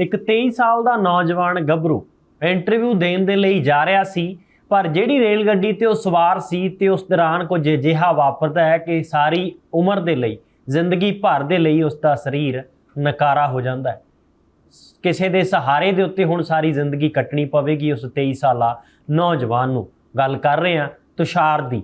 ਇੱਕ 23 ਸਾਲ ਦਾ ਨੌਜਵਾਨ ਗੱਭਰੂ ਇੰਟਰਵਿਊ ਦੇਣ ਦੇ ਲਈ ਜਾ ਰਿਹਾ ਸੀ, ਪਰ ਜਿਹੜੀ ਰੇਲ ਗੱਡੀ ਤੇ ਉਹ ਸਵਾਰ ਸੀ ਤੇ ਉਸ ਦੌਰਾਨ ਕੁਝ ਅਜਿਹਾ ਵਾਪਰਦਾ ਹੈ ਕਿ ਸਾਰੀ ਉਮਰ ਦੇ ਲਈ, ਜ਼ਿੰਦਗੀ ਭਰ ਦੇ ਲਈ ਉਸ ਦਾ ਸਰੀਰ ਨਕਾਰਾ ਹੋ ਜਾਂਦਾ ਹੈ। ਕਿਸੇ ਦੇ ਸਹਾਰੇ ਦੇ ਉੱਤੇ ਹੁਣ ਸਾਰੀ ਜ਼ਿੰਦਗੀ ਕੱਟਣੀ ਪਵੇਗੀ ਉਸ 23 ਸਾਲਾ ਨੌਜਵਾਨ ਨੂੰ। ਗੱਲ ਕਰ ਰਹੇ ਹਾਂ ਤੁਸ਼ਾਰ ਦੀ।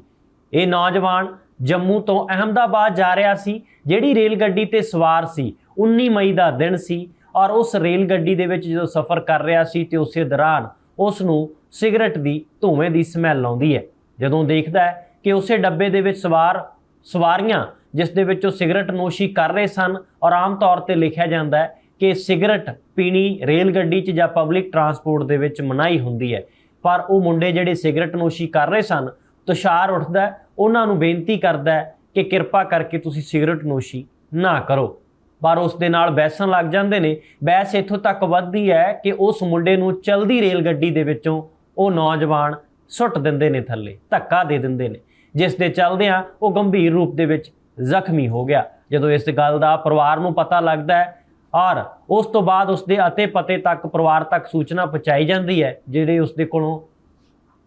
ਇਹ ਨੌਜਵਾਨ ਜੰਮੂ ਤੋਂ ਅਹਮਦਾਬਾਦ ਜਾ ਰਿਹਾ ਸੀ, ਜਿਹੜੀ ਰੇਲ ਗੱਡੀ ਤੇ ਸਵਾਰ ਸੀ। 19 ਮਈ ਦਾ ਦਿਨ ਸੀ ਔਰ ਉਸ ਰੇਲ ਗੱਡੀ ਦੇ ਵਿੱਚ ਜਦੋਂ ਸਫ਼ਰ ਕਰ ਰਿਹਾ ਸੀ ਤੇ ਉਸੇ ਦੌਰਾਨ ਉਸ ਨੂੰ ਸਿਗਰਟ ਦੀ ਧੂਵੇਂ ਦੀ ਸਮੈਲ ਆਉਂਦੀ ਹੈ। ਜਦੋਂ ਦੇਖਦਾ ਹੈ ਕਿ ਉਸੇ ਡੱਬੇ ਦੇ ਵਿੱਚ ਸਵਾਰ, ਸਵਾਰੀਆਂ ਜਿਸ ਦੇ ਵਿੱਚ ਉਹ ਸਿਗਰਟ ਨੋਸ਼ੀ ਕਰ ਰਹੇ ਸਨ ਔਰ ਆਮ ਤੌਰ ਤੇ ਲਿਖਿਆ ਜਾਂਦਾ ਹੈ ਕਿ ਸਿਗਰਟ ਪੀਣੀ ਰੇਲ ਗੱਡੀ 'ਚ ਜਾਂ ਪਬਲਿਕ ਟਰਾਂਸਪੋਰਟ ਦੇ ਵਿੱਚ ਮਨਾਹੀ ਹੁੰਦੀ ਹੈ। ਪਰ ਉਹ ਮੁੰਡੇ ਜਿਹੜੇ ਸਿਗਰਟ ਨੋਸ਼ੀ ਕਰ ਰਹੇ ਸਨ, ਤੁਸ਼ਾਰ ਉੱਠਦਾ ਉਹਨਾਂ ਨੂੰ ਬੇਨਤੀ ਕਰਦਾ ਕਿ ਕਿਰਪਾ ਕਰਕੇ ਤੁਸੀਂ ਸਿਗਰਟ ਨੋਸ਼ੀ ਨਾ ਕਰੋ। ਪਰ ਉਸ ਦੇ ਨਾਲ ਬਹਿਸਣ ਲੱਗ ਜਾਂਦੇ ਨੇ। ਬਹਿਸ ਇੱਥੋਂ ਤੱਕ ਵੱਧਦੀ ਹੈ ਕਿ ਉਸ ਮੁੰਡੇ ਨੂੰ ਚਲਦੀ ਰੇਲ ਗੱਡੀ ਦੇ ਵਿੱਚੋਂ ਉਹ ਨੌਜਵਾਨ ਸੁੱਟ ਦਿੰਦੇ ਨੇ ਥੱਲੇ, ਧੱਕਾ ਦੇ ਦਿੰਦੇ ਨੇ। ਜਿਸ ਦੇ ਚੱਲਦਿਆਂ ਉਹ ਗੰਭੀਰ ਰੂਪ ਦੇ ਵਿੱਚ ਜ਼ਖਮੀ ਹੋ ਗਿਆ। ਜਦੋਂ ਇਸ ਗੱਲ ਦਾ ਪਰਿਵਾਰ ਨੂੰ ਪਤਾ ਲੱਗਦਾ ਹੈ ਔਰ ਉਸ ਤੋਂ ਬਾਅਦ ਉਸ ਦੇ ਅਤੇ ਪਤੇ ਤੱਕ ਪਰਿਵਾਰ ਤੱਕ ਸੂਚਨਾ ਪਹੁੰਚਾਈ ਜਾਂਦੀ ਹੈ, ਜਿਹੜੇ ਉਸ ਦੇ ਕੋਲੋਂ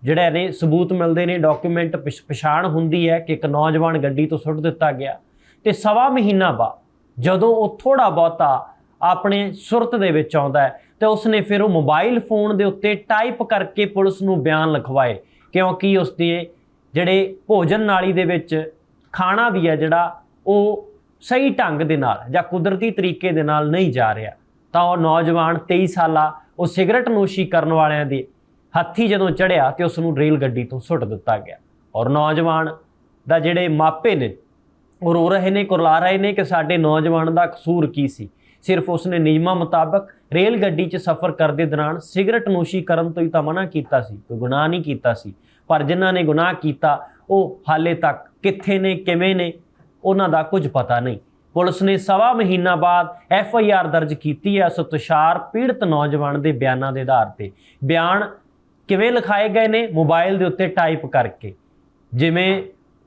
ਜਿਹੜੇ ਨੇ ਸਬੂਤ ਮਿਲਦੇ ਨੇ, ਡਾਕੂਮੈਂਟ ਪਛਾਣ ਹੁੰਦੀ ਹੈ ਕਿ ਇੱਕ ਨੌਜਵਾਨ ਗੱਡੀ ਤੋਂ ਸੁੱਟ ਦਿੱਤਾ ਗਿਆ। ਤੇ ਸਵਾ ਮਹੀਨਾ ਬਾਅਦ ਜਦੋਂ ਉਹ ਥੋੜਾ ਬਹੁਤਾ ਆਪਣੇ ਸੁਰਤ ਦੇ ਵਿੱਚ ਆਉਂਦਾ ਹੈ ਤੇ ਉਸਨੇ ਫਿਰ ਉਹ ਮੋਬਾਈਲ ਫੋਨ ਦੇ ਉੱਤੇ ਟਾਈਪ ਕਰਕੇ ਪੁਲਿਸ ਨੂੰ ਬਿਆਨ ਲਿਖਵਾਏ, ਕਿਉਂਕਿ ਉਸ ਦੇ ਜਿਹੜੇ ਭੋਜਨ ਨਾਲੀ ਦੇ ਵਿੱਚ ਖਾਣਾ ਵੀ ਹੈ ਜਿਹੜਾ ਉਹ ਸਹੀ ਢੰਗ ਦੇ ਨਾਲ ਜਾਂ ਕੁਦਰਤੀ ਤਰੀਕੇ ਦੇ ਨਾਲ ਨਹੀਂ ਜਾ ਰਿਹਾ, ਤਾਂ ਉਹ ਨੌਜਵਾਨ 23 ਸਾਲਾ ਉਹ ਸਿਗਰਟ ਨੋਸ਼ੀ ਕਰਨ ਵਾਲਿਆਂ ਦੇ ਹੱਥੀ ਜਦੋਂ ਚੜਿਆ ਤੇ ਉਸ ਨੂੰ ਰੇਲ ਗੱਡੀ ਤੋਂ ਸੁੱਟ ਦਿੱਤਾ ਗਿਆ ਔਰ ਨੌਜਵਾਨ ਦਾ ਜਿਹੜੇ ਮਾਪੇ ਨੇ ਉਹ ਰੋ ਰਹੇ ਨੇ, ਕੁਰਲਾ ਰਹੇ ਨੇ ਕਿ ਸਾਡੇ ਨੌਜਵਾਨ ਦਾ ਕਸੂਰ ਕੀ ਸੀ। ਸਿਰਫ ਉਸਨੇ ਨਿਯਮਾਂ ਮੁਤਾਬਕ ਰੇਲ ਗੱਡੀ 'ਚ ਸਫ਼ਰ ਕਰਦੇ ਦੌਰਾਨ ਸਿਗਰਟ ਨੋਸ਼ੀ ਕਰਨ ਤੋਂ ਹੀ ਤਾਂ ਮਨਾ ਕੀਤਾ ਸੀ, ਕੋਈ ਗੁਨਾਹ ਨਹੀਂ ਕੀਤਾ ਸੀ। ਪਰ ਜਿਨ੍ਹਾਂ ਨੇ ਗੁਨਾਹ ਕੀਤਾ, ਉਹ ਹਾਲੇ ਤੱਕ ਕਿੱਥੇ ਨੇ, ਕਿਵੇਂ ਨੇ, ਉਹਨਾਂ ਦਾ ਕੁਝ ਪਤਾ ਨਹੀਂ। ਪੁਲਿਸ ਨੇ ਸਵਾ ਮਹੀਨਾ ਬਾਅਦ ਐਫ ਆਈ ਆਰ ਦਰਜ ਕੀਤੀ ਹੈ ਉਸ ਤੁਸ਼ਾਰ ਪੀੜਤ ਨੌਜਵਾਨ ਦੇ ਬਿਆਨਾਂ ਦੇ ਆਧਾਰ ਤੇ। ਬਿਆਨ ਕਿਵੇਂ ਲਿਖਾਏ ਗਏ ਨੇ, ਮੋਬਾਈਲ ਦੇ ਉੱਤੇ ਟਾਈਪ ਕਰਕੇ। ਜਿਵੇਂ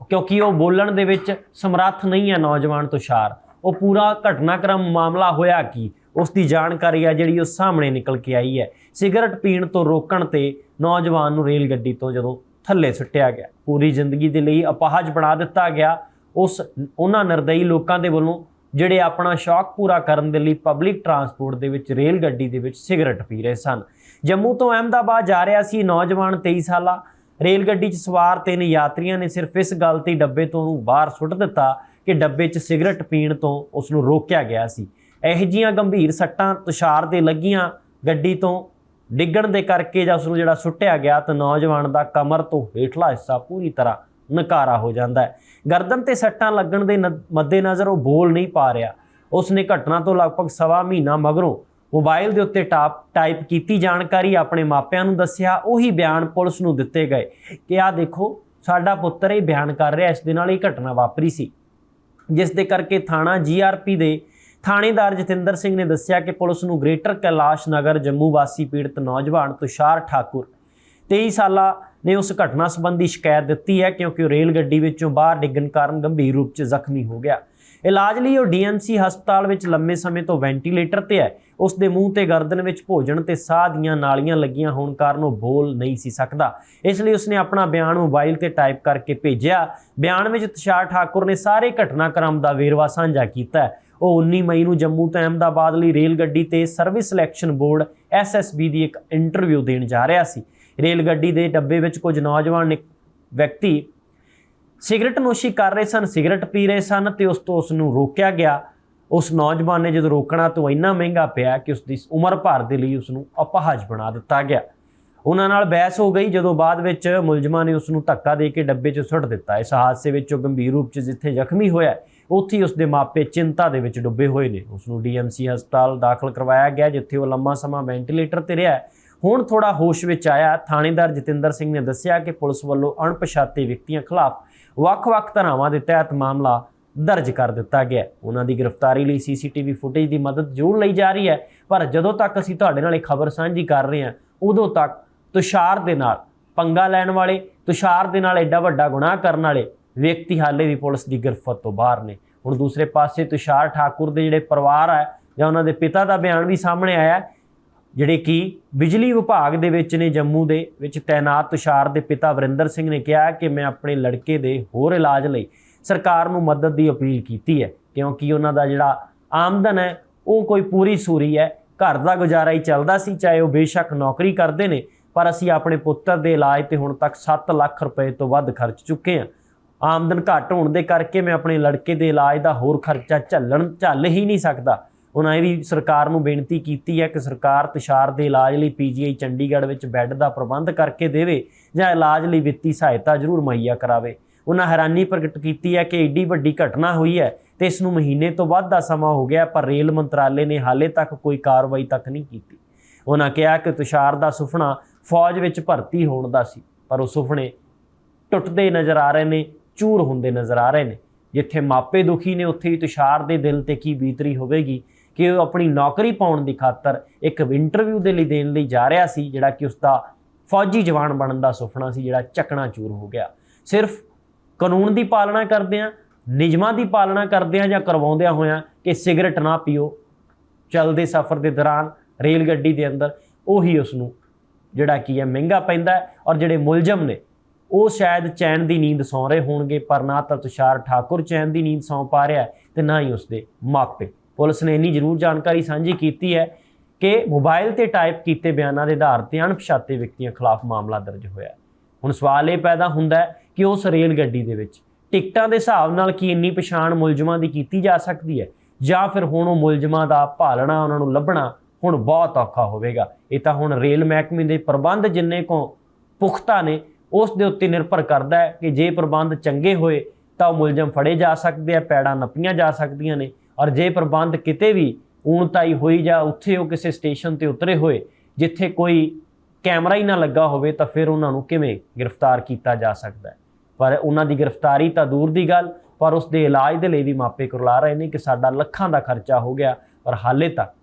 ਕਿਉਂਕਿ ਉਹ ਬੋਲਣ ਦੇ ਵਿੱਚ ਸਮਰੱਥ ਨਹੀਂ ਹੈ ਨੌਜਵਾਨ ਤੁਸ਼ਾਰ। ਉਹ ਪੂਰਾ ਘਟਨਾਕ੍ਰਮ ਮਾਮਲਾ ਹੋਇਆ ਕੀ? ਉਸ ਦੀ ਜਾਣਕਾਰੀ ਆ ਜਿਹੜੀ ਉਹ ਸਾਹਮਣੇ ਨਿਕਲ ਕੇ ਆਈ ਹੈ। ਸਿਗਰਟ ਪੀਣ ਤੋਂ ਰੋਕਣ ਤੇ ਨੌਜਵਾਨ ਨੂੰ ਰੇਲ ਗੱਡੀ ਤੋਂ ਜਦੋਂ ਥੱਲੇ ਸੁੱਟਿਆ ਗਿਆ, ਪੂਰੀ ਜ਼ਿੰਦਗੀ ਦੇ ਲਈ ਅਪਾਹਜ ਬਣਾ ਦਿੱਤਾ ਗਿਆ। ਉਸ, ਉਹਨਾਂ ਨਿਰਦਈ ਲੋਕਾਂ ਦੇ ਵੱਲੋਂ ਜਿਹੜੇ ਆਪਣਾ ਸ਼ੌਕ ਪੂਰਾ ਕਰਨ ਦੇ ਲਈ ਪਬਲਿਕ ਟਰਾਂਸਪੋਰਟ ਦੇ ਵਿੱਚ, ਰੇਲ ਗੱਡੀ ਦੇ ਵਿੱਚ ਸਿਗਰਟ ਪੀ ਰਹੇ ਸਨ। ਜੰਮੂ ਤੋਂ ਅਹਿਮਦਾਬਾਦ ਜਾ ਰਿਹਾ ਸੀ ਨੌਜਵਾਨ 23 ਸਾਲਾ। ਰੇਲ ਗੱਡੀ 'ਚ ਸਵਾਰ ਤਿੰਨ ਯਾਤਰੀਆਂ ਨੇ ਸਿਰਫ ਇਸ ਗੱਲ ਤੇ ਡੱਬੇ ਤੋਂ ਉਹਨੂੰ ਬਾਹਰ ਸੁੱਟ ਦਿੱਤਾ ਕਿ ਡੱਬੇ 'ਚ ਸਿਗਰਟ ਪੀਣ ਤੋਂ ਉਸ ਨੂੰ ਰੋਕਿਆ ਗਿਆ ਸੀ। ਇਹੋ ਜਿਹੀਆਂ ਗੰਭੀਰ ਸੱਟਾਂ ਤੁਸ਼ਾਰ ਦੇ ਲੱਗੀਆਂ ਗੱਡੀ ਤੋਂ ਡਿੱਗਣ ਦੇ ਕਰਕੇ ਜਾਂ ਉਸ ਨੂੰ ਜਿਹੜਾ ਸੁੱਟਿਆ ਗਿਆ ਤਾਂ ਨੌਜਵਾਨ ਦਾ ਕਮਰ ਤੋਂ ਹੇਠਲਾ ਹਿੱਸਾ ਪੂਰੀ ਤਰ੍ਹਾਂ ਨਕਾਰਾ ਹੋ ਜਾਂਦਾ ਹੈ। ਗਰਦਨ ਤੇ ਸੱਟਾਂ ਲੱਗਣ ਦੇ ਨ- ਮੱਦੇਨਜ਼ਰ ਉਹ ਬੋਲ ਨਹੀਂ ਪਾ ਰਿਹਾ। ਉਸ ਨੇ ਘਟਨਾ ਤੋਂ ਲਗਭਗ ਸਵਾ ਮਹੀਨਾ ਮਗਰੋਂ ਮੋਬਾਈਲ ਦੇ ਉੱਤੇ ਟਾਪ ਟਾਈਪ ਕੀਤੀ ਜਾਣਕਾਰੀ ਆਪਣੇ ਮਾਪਿਆਂ ਨੂੰ ਦੱਸਿਆ, ਉਹੀ ਬਿਆਨ ਪੁਲਿਸ ਨੂੰ ਦਿੱਤੇ ਗਏ ਕਿ ਆਹ ਦੇਖੋ, ਸਾਡਾ ਪੁੱਤਰ ਇਹ ਬਿਆਨ ਕਰ ਰਿਹਾ, ਇਸ ਦੇ ਨਾਲ ਇਹ ਘਟਨਾ ਵਾਪਰੀ ਸੀ। ਜਿਸ ਦੇ ਕਰਕੇ ਥਾਣਾ ਜੀਆਰਪੀ ਦੇ ਥਾਣੇਦਾਰ ਜਤਿੰਦਰ ਸਿੰਘ ਨੇ ਦੱਸਿਆ ਕਿ ਪੁਲਿਸ ਨੂੰ ਗ੍ਰੇਟਰ ਕੈਲਾਸ਼ ਨਗਰ, ਜੰਮੂ ਵਾਸੀ ਪੀੜਤ ਨੌਜਵਾਨ ਤੁਸ਼ਾਰ ਠਾਕੁਰ 23 ਸਾਲਾ ਨੇ ਉਸ ਘਟਨਾ ਸੰਬੰਧੀ ਸ਼ਿਕਾਇਤ ਦਿੱਤੀ ਹੈ ਕਿਉਂਕਿ ਉਹ ਰੇਲ ਗੱਡੀ ਵਿੱਚੋਂ ਬਾਹਰ ਡਿੱਗਣ ਕਾਰਨ ਗੰਭੀਰ ਰੂਪ 'ਚ ਜ਼ਖਮੀ ਹੋ ਗਿਆ। ਇਲਾਜ ਲਈ ਉਹ ਡੀਐਮਸੀ ਹਸਪਤਾਲ ਵਿੱਚ ਲੰਮੇ ਸਮੇਂ ਤੋਂ ਵੈਂਟੀਲੇਟਰ ਤੇ ਹੈ। ਉਸ ਦੇ ਮੂੰਹ ਤੇ ਗਰਦਨ ਵਿੱਚ ਭੋਜਨ ਤੇ ਸਾਹ ਦੀਆਂ ਨਾਲੀਆਂ ਲੱਗੀਆਂ ਹੋਣ ਕਾਰਨ ਉਹ ਬੋਲ ਨਹੀਂ ਸੀ ਸਕਦਾ। ਇਸ ਲਈ ਉਸਨੇ ਆਪਣਾ ਬਿਆਨ ਮੋਬਾਈਲ ਤੇ ਟਾਈਪ ਕਰਕੇ ਭੇਜਿਆ। ਬਿਆਨ ਵਿੱਚ ਤੁਸ਼ਾਰ ਠਾਕੁਰ ਨੇ ਸਾਰੇ ਘਟਨਾਕ੍ਰਮ ਦਾ ਵੇਰਵਾ ਸਾਂਝਾ ਕੀਤਾ ਉਹ 19 ਮਈ ਨੂੰ ਜੰਮੂ ਤੋਂ ਅਹਿਮਦਾਬਾਦ ਲਈ ਰੇਲ ਗੱਡੀ ਤੇ ਸਰਵਿਸ ਸਿਲੈਕਸ਼ਨ ਬੋਰਡ ਐਸਐਸਬੀ ਦੀ ਇੱਕ ਇੰਟਰਵਿਊ ਦੇਣ ਜਾ ਰਿਹਾ ਸੀ। ਰੇਲ ਗੱਡੀ ਦੇ ਡੱਬੇ ਵਿੱਚ ਕੁਝ ਨੌਜਵਾਨ ਨਿਕ- ਵਿਅਕਤੀ ਸਿਗਰਟ ਨੋਸ਼ੀ ਕਰ ਰਹੇ ਸਨ, ਸਿਗਰਟ ਪੀ ਰਹੇ ਸਨ ਤੇ ਉਸ ਤੋਂ ਉਸ ਨੂੰ ਰੋਕਿਆ ਗਿਆ। ਉਸ ਨੌਜਵਾਨ ਨੇ ਜਦੋਂ ਰੋਕਣਾ ਤੋਂ ਇੰਨਾ ਮਹਿੰਗਾ ਪਿਆ ਕਿ ਉਸ ਦੀ ਉਮਰ ਭਰ ਦੇ ਲਈ ਉਸ ਨੂੰ ਅਪਾਹਜ ਬਣਾ ਦਿੱਤਾ ਗਿਆ। ਉਹਨਾਂ ਨਾਲ ਬਹਿਸ ਹੋ ਗਈ, ਜਦੋਂ ਬਾਅਦ ਵਿੱਚ ਮੁਲਜ਼ਮਾਂ ਨੇ ਉਸ ਨੂੰ ਧੱਕਾ ਦੇ ਕੇ ਡੱਬੇ 'ਚ ਸੁੱਟ ਦਿੱਤਾ। ਇਸ ਹਾਦਸੇ ਵਿੱਚ ਉਹ ਗੰਭੀਰ ਰੂਪ 'ਚ ਜਿੱਥੇ ਜ਼ਖਮੀ ਹੋਇਆ, ਉੱਥੇ ਹੀ ਉਸ ਦੇ ਮਾਪੇ ਚਿੰਤਾ ਦੇ ਵਿੱਚ ਡੁੱਬੇ ਹੋਏ ਨੇ। ਉਸ ਨੂੰ ਡੀਐਮਸੀ ਹਸਪਤਾਲ ਦਾਖਲ ਕਰਵਾਇਆ ਗਿਆ, ਜਿੱਥੇ ਉਹ ਲੰਮਾ ਸਮਾਂ ਵੈਂਟੀਲੇਟਰ ਤੇ ਰਿਹਾ ਹੁਣ ਥੋੜਾ ਹੋਸ਼ ਵਿੱਚ ਆਇਆ। ਥਾਣੇਦਾਰ ਜਤਿੰਦਰ ਸਿੰਘ ਨੇ ਦੱਸਿਆ ਕਿ ਪੁਲਿਸ ਵੱਲੋਂ ਅਣਪਛਾਤੇ ਵਿਅਕਤੀਆਂ ਖਿਲਾਫ ਵੱਖ-ਵੱਖ ਧਾਰਾਵਾਂ ਦੇ ਤਹਿਤ ਮਾਮਲਾ ਦਰਜ ਕਰ ਦਿੱਤਾ ਗਿਆ ਉਹਨਾਂ ਦੀ ਗ੍ਰਿਫਤਾਰੀ ਲਈ ਸੀਸੀਟੀਵੀ ਫੁਟੇਜ ਦੀ ਮਦਦ ਜ਼ਰੂਰ ਲਈ ਜਾ ਰਹੀ ਹੈ, ਪਰ ਜਦੋਂ ਤੱਕ ਅਸੀਂ ਤੁਹਾਡੇ ਨਾਲ ਇਹ ਖਬਰ ਸਾਂਝੀ ਕਰ ਰਹੇ ਹਾਂ, ਉਦੋਂ ਤੱਕ ਤੁਸ਼ਾਰ ਦੇ ਨਾਲ ਪੰਗਾ ਲੈਣ ਵਾਲੇ, ਤੁਸ਼ਾਰ ਦੇ ਨਾਲ ਐਡਾ ਵੱਡਾ ਗੁਨਾਹ ਕਰਨ ਵਾਲੇ ਵਿਅਕਤੀ ਹਾਲੇ ਵੀ ਪੁਲਿਸ ਦੀ ਗ੍ਰਿਫਤ ਤੋਂ ਬਾਹਰ ਨੇ। ਹੁਣ ਦੂਸਰੇ ਪਾਸੇ ਤੁਸ਼ਾਰ ਠਾਕੁਰ ਦੇ ਜਿਹੜੇ ਪਰਿਵਾਰ ਹੈ ਜਾਂ ਉਹਨਾਂ ਦੇ ਪਿਤਾ ਦਾ ਬਿਆਨ ਵੀ ਸਾਹਮਣੇ ਆਇਆ ਜਿਹੜੇ ਕਿ ਬਿਜਲੀ ਵਿਭਾਗ ਦੇ ਵਿੱਚ ਨੇ ਜੰਮੂ ਦੇ ਵਿੱਚ ਤਾਇਨਾਤ ਤੁਸ਼ਾਰ ਦੇ ਪਿਤਾ ਵਰਿੰਦਰ ਸਿੰਘ ਨੇ ਕਿਹਾ ਕਿ ਮੈਂ ਆਪਣੇ ਲੜਕੇ ਦੇ ਹੋਰ ਇਲਾਜ ਲਈ ਸਰਕਾਰ ਨੂੰ ਮਦਦ ਦੀ ਅਪੀਲ ਕੀਤੀ ਹੈ, ਕਿਉਂਕਿ ਉਹਨਾਂ ਦਾ ਜਿਹੜਾ ਆਮਦਨ ਹੈ, ਉਹ ਕੋਈ ਪੂਰੀ ਸੂਰੀ ਹੈ। ਘਰ ਦਾ ਗੁਜ਼ਾਰਾ ਹੀ ਚੱਲਦਾ ਸੀ, ਚਾਹੇ ਉਹ ਬੇਸ਼ੱਕ ਨੌਕਰੀ ਕਰਦੇ ਨੇ, ਪਰ ਅਸੀਂ ਆਪਣੇ ਪੁੱਤਰ ਦੇ ਇਲਾਜ ਤੇ ਹੁਣ ਤੱਕ 7 ਲੱਖ ਰੁਪਏ ਤੋਂ ਵੱਧ ਖਰਚ ਚੁੱਕੇ ਹਾਂ। ਆਮਦਨ ਘੱਟ ਹੋਣ ਦੇ ਕਰਕੇ ਮੈਂ ਆਪਣੇ ਲੜਕੇ ਦੇ ਇਲਾਜ ਦਾ ਹੋਰ ਖਰਚਾ ਝੱਲਣ, ਝੱਲ ਹੀ ਨਹੀਂ ਸਕਦਾ। ਉਹਨਾਂ ਇਹ ਵੀ ਸਰਕਾਰ ਨੂੰ ਬੇਨਤੀ ਕੀਤੀ ਹੈ ਕਿ ਸਰਕਾਰ ਤੁਸ਼ਾਰ ਦੇ ਇਲਾਜ ਲਈ ਪੀਜੀਆਈ ਚੰਡੀਗੜ੍ਹ ਵਿੱਚ ਬੈੱਡ ਦਾ ਪ੍ਰਬੰਧ ਕਰਕੇ ਦੇਵੇ ਜਾਂ ਇਲਾਜ ਲਈ ਵਿੱਤੀ ਸਹਾਇਤਾ ਜ਼ਰੂਰ ਮੁਹੱਈਆ ਕਰਾਵੇ। ਉਹਨਾਂ ਹੈਰਾਨੀ ਪ੍ਰਗਟ ਕੀਤੀ ਹੈ ਕਿ ਏਡੀ ਵੱਡੀ ਘਟਨਾ ਹੋਈ ਹੈ ਤੇ ਇਸ ਨੂੰ ਮਹੀਨੇ ਤੋਂ ਵੱਧ ਦਾ ਸਮਾਂ ਹੋ ਗਿਆ, ਪਰ ਰੇਲ ਮੰਤਰਾਲੇ ਨੇ ਹਾਲੇ ਤੱਕ ਕੋਈ ਕਾਰਵਾਈ ਤੱਕ ਨਹੀਂ ਕੀਤੀ। ਉਹਨਾਂ ਕਿਹਾ ਕਿ ਤੁਸ਼ਾਰ ਦਾ ਸੁਪਨਾ ਫੌਜ ਵਿੱਚ ਭਰਤੀ ਹੋਣ ਦਾ ਸੀ, ਪਰ ਉਹ ਸੁਪਨੇ ਟੁੱਟਦੇ ਨਜ਼ਰ ਆ ਰਹੇ ਨੇ, ਚੂਰ ਹੁੰਦੇ ਨਜ਼ਰ ਆ ਰਹੇ ਨੇ। ਜਿੱਥੇ ਮਾਪੇ ਦੁਖੀ ਨੇ, ਉੱਥੇ ਹੀ ਤੁਸ਼ਾਰ ਦੇ ਦਿਲ ਤੇ ਕੀ ਬੀਤਰੀ ਹੋਵੇਗੀ ਕਿ ਉਹ ਆਪਣੀ ਨੌਕਰੀ ਪਾਉਣ ਦੀ ਖਾਤਰ ਇੱਕ ਇੰਟਰਵਿਊ ਦੇ ਲਈ ਦੇਣ ਲਈ ਜਾ ਰਿਹਾ ਸੀ, ਜਿਹੜਾ ਕਿ ਉਸ ਦਾ ਫੌਜੀ ਜਵਾਨ ਬਣਨ ਦਾ ਸੁਪਨਾ ਸੀ, ਜਿਹੜਾ ਚੱਕਣਾ ਚੂਰ ਹੋ ਗਿਆ। ਸਿਰਫ ਕਾਨੂੰਨ ਦੀ ਪਾਲਣਾ ਕਰਦਿਆਂ ਨਿਯਮਾਂ ਦੀ ਪਾਲਣਾ ਕਰਦਿਆਂ ਜਾਂ ਕਰਵਾਉਂਦਿਆਂ ਹੋਇਆਂ ਕਿ ਸਿਗਰਟ ਨਾ ਪੀਓ, ਚੱਲਦੇ ਸਫ਼ਰ ਦੇ ਦੌਰਾਨ ਰੇਲ ਗੱਡੀ ਦੇ ਅੰਦਰ, ਉਹੀ ਉਸ ਨੂੰ ਜਿਹੜਾ ਕੀ ਹੈ ਮਹਿੰਗਾ ਪੈਂਦਾ ਔਰ ਜਿਹੜੇ ਮੁਲਜ਼ਮ ਨੇ, ਉਹ ਸ਼ਾਇਦ ਚੈਨ ਦੀ ਨੀਂਦ ਸੌਂ ਰਹੇ ਹੋਣਗੇ, ਪਰ ਨਾ ਤਾਂ ਤੁਸ਼ਾਰ ਠਾਕੁਰ ਚੈਨ ਦੀ ਨੀਂਦ ਸੌਂ ਪਾ ਰਿਹਾ ਹੈ ਤੇ ਨਾ ਹੀ ਉਸਦੇ ਮਾਪੇ। ਪੁਲਿਸ ਨੇ ਇੰਨੀ ਜ਼ਰੂਰ ਜਾਣਕਾਰੀ ਸਾਂਝੀ ਕੀਤੀ ਹੈ ਕਿ ਮੋਬਾਈਲ ਤੇ ਟਾਈਪ ਕੀਤੇ ਬਿਆਨਾਂ ਦੇ ਆਧਾਰ ਤੇ ਅਣਪਛਾਤੇ ਵਿਅਕਤੀਆਂ ਖਿਲਾਫ ਮਾਮਲਾ ਦਰਜ ਹੋਇਆ ਹੁਣ ਸਵਾਲ ਇਹ ਪੈਦਾ ਹੁੰਦਾ ਹੈ ਕਿ ਉਸ ਰੇਲ ਗੱਡੀ ਦੇ ਵਿੱਚ ਟਿਕਟਾਂ ਦੇ ਹਿਸਾਬ ਨਾਲ ਕੀ ਇੰਨੀ ਪਛਾਣ ਮੁਲਜ਼ਮਾਂ ਦੀ ਕੀਤੀ ਜਾ ਸਕਦੀ ਹੈ ਜਾਂ ਫਿਰ ਹੁਣ ਉਹ ਮੁਲਜ਼ਮਾਂ ਦਾ ਭਾਲਣਾ, ਉਹਨਾਂ ਨੂੰ ਲੱਭਣਾ ਹੁਣ ਬਹੁਤ ਔਖਾ ਹੋਵੇਗਾ। ਇਹ ਤਾਂ ਹੁਣ ਰੇਲ ਮਹਿਕਮੇ ਦੇ ਪ੍ਰਬੰਧ ਜਿੰਨੇ ਕੋ ਪੁਖਤਾ ਨੇ, ਉਸ ਦੇ ਉੱਤੇ ਨਿਰਭਰ ਕਰਦਾ ਹੈ ਕਿ ਜੇ ਪ੍ਰਬੰਧ ਚੰਗੇ ਹੋਏ ਤਾਂ ਉਹ ਮੁਲਜ਼ਮ ਫੜੇ ਜਾ ਸਕਦੇ ਆ, ਪੈੜਾਂ ਨੱਪੀਆਂ ਜਾ ਸਕਦੀਆਂ ਨੇ। ਔਰ ਜੇ ਪ੍ਰਬੰਧ ਕਿਤੇ ਵੀ ਊਣਤਾਈ ਹੋਈ ਜਾਂ ਉੱਥੇ ਉਹ ਕਿਸੇ ਸਟੇਸ਼ਨ ਤੇ ਉਤਰੇ ਹੋਏ, ਜਿੱਥੇ ਕੋਈ ਕੈਮਰਾ ਹੀ ਨਾ ਲੱਗਾ ਹੋਵੇ, ਤਾਂ ਫਿਰ ਉਹਨਾਂ ਨੂੰ ਕਿਵੇਂ ਗ੍ਰਿਫਤਾਰ ਕੀਤਾ ਜਾ ਸਕਦਾ ਹੈ? ਪਰ ਉਹਨਾਂ ਦੀ ਗ੍ਰਿਫਤਾਰੀ ਤਾਂ ਦੂਰ ਦੀ ਗੱਲ, ਪਰ ਉਸ ਦੇ ਇਲਾਜ ਦੇ ਲਈ ਵੀ ਮਾਪੇ ਕੁਰਲਾ ਰਹੇ ਨੇ ਕਿ ਸਾਡਾ ਲੱਖਾਂ ਦਾ ਖਰਚਾ ਹੋ ਗਿਆ, ਪਰ ਹਾਲੇ ਤੱਕ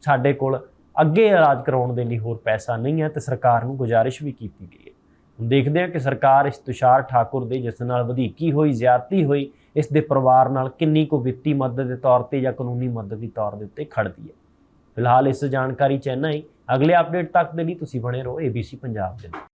ਸਾਡੇ ਕੋਲ ਅੱਗੇ ਇਲਾਜ ਕਰਾਉਣ ਦੇ ਲਈ ਹੋਰ ਪੈਸਾ ਨਹੀਂ ਹੈ ਤੇ ਸਰਕਾਰ ਨੂੰ ਗੁਜ਼ਾਰਿਸ਼ ਵੀ ਕੀਤੀ ਗਈ ਹੈ। ਦੇਖਦੇ ਹਾਂ ਕਿ ਸਰਕਾਰ ਇਸ ਤੁਸ਼ਾਰ ਠਾਕੁਰ ਦੇ, ਜਿਸ ਨਾਲ ਵਧੀਕੀ ਹੋਈ, ਜ਼ਿਆਦਤੀ ਹੋਈ ਇਸ ਦੇ ਪਰਿਵਾਰ ਨਾਲ ਕਿੰਨੀ ਕੁ ਵਿੱਤੀ ਮਦਦ ਦੇ ਤੌਰ ਤੇ ਜਾਂ ਕਾਨੂੰਨੀ ਮਦਦ ਦੀ ਤੌਰ ਦੇ ਉੱਤੇ ਖੜਦੀ ਹੈ। ਫਿਲਹਾਲ ਇਸ ਜਾਣਕਾਰੀ ਚਾਹਨਾ ਹੀ। ਅਗਲੇ ਅਪਡੇਟ ਤੱਕ ਦੇ ਲਈ ਤੁਸੀਂ ਬਣੇ ਰਹੋ ABC ਪੰਜਾਬ ਦੇ ਨਾਲ।